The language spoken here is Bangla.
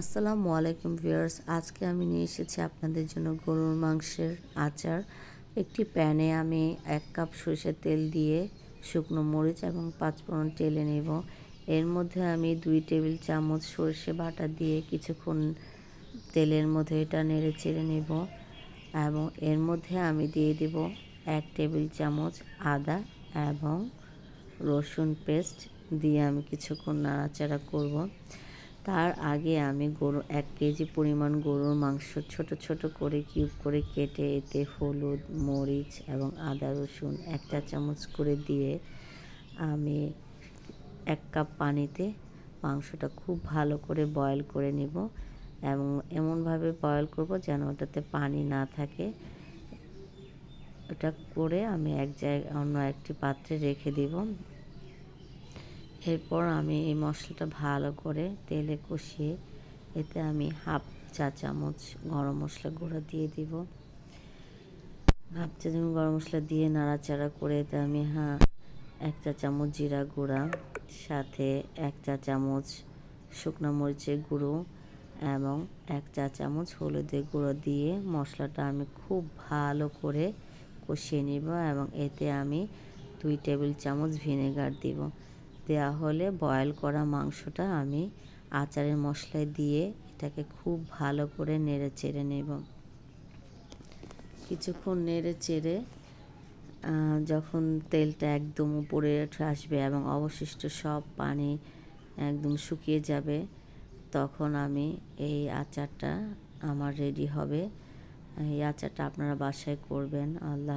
আসসালামু আলাইকুম ভিউয়ার্স। আজকে আমি নিয়ে এসেছি আপনাদের জন্য গরুর মাংসের আচার। একটি প্যানে আমি এক কাপ সরষের তেল দিয়ে শুকনো মরিচ এবং পাঁচ পাঁচফোড়ন টেলে নেব। এর মধ্যে আমি দুই টেবিল চামচ সরষে বাটা দিয়ে কিছুক্ষণ তেলের মধ্যে এটা নেড়ে চেড়ে নেব এবং এর মধ্যে আমি দিয়ে দেব এক টেবিল চামচ আদা এবং রসুন পেস্ট দিয়ে আমি কিছুক্ষণ নাড়াচাড়া করব। তার আগে আমি গরু, এক কেজি পরিমাণ গরুর মাংস ছোট ছোট করে কিউব করে কেটে এতে হলুদ, মরিচ এবং আদা, রসুন এক চা চামচ করে দিয়ে আমি এক কাপ পানিতে মাংসটা খুব ভালো করে বয়ল করে নেব এবং এমনভাবে বয়ল করব যেন ওটাতে পানি না থাকে। ওটা করে আমি এক জায়গায় অন্য একটি পাত্রে রেখে দিব। এরপর আমি এই মশলাটা ভালো করে তেলে কষিয়ে এতে আমি হাফ চা চামচ গরম মশলা গুঁড়ো দিয়ে দিব। হাফ চা চামচ গরম মশলা দিয়ে নাড়াচাড়া করে এতে আমি হ্যাঁ এক চা চামচ জিরা গুঁড়া, সাথে এক চা চামচ শুকনো মরিচের গুঁড়ো এবং এক চা চামচ হলুদের গুঁড়ো দিয়ে মশলাটা আমি খুব ভালো করে কষিয়ে নিব এবং এতে আমি দুই টেবিল চামচ ভিনেগার দিব। দেওয়া হলে বয়েল করা মাংসটা আমি আচারের মশলায় দিয়ে এটাকে খুব ভালো করে নেড়ে চেড়ে নেব। কিছুক্ষণ নেড়ে চেড়ে যখন তেলটা একদম উপরে আসবে এবং অবশিষ্ট সব পানি একদম শুকিয়ে যাবে, তখন আমি এই আচারটা আমার রেডি হবে। এই আচারটা আপনারা বাসায় করবেন, আল্লাহ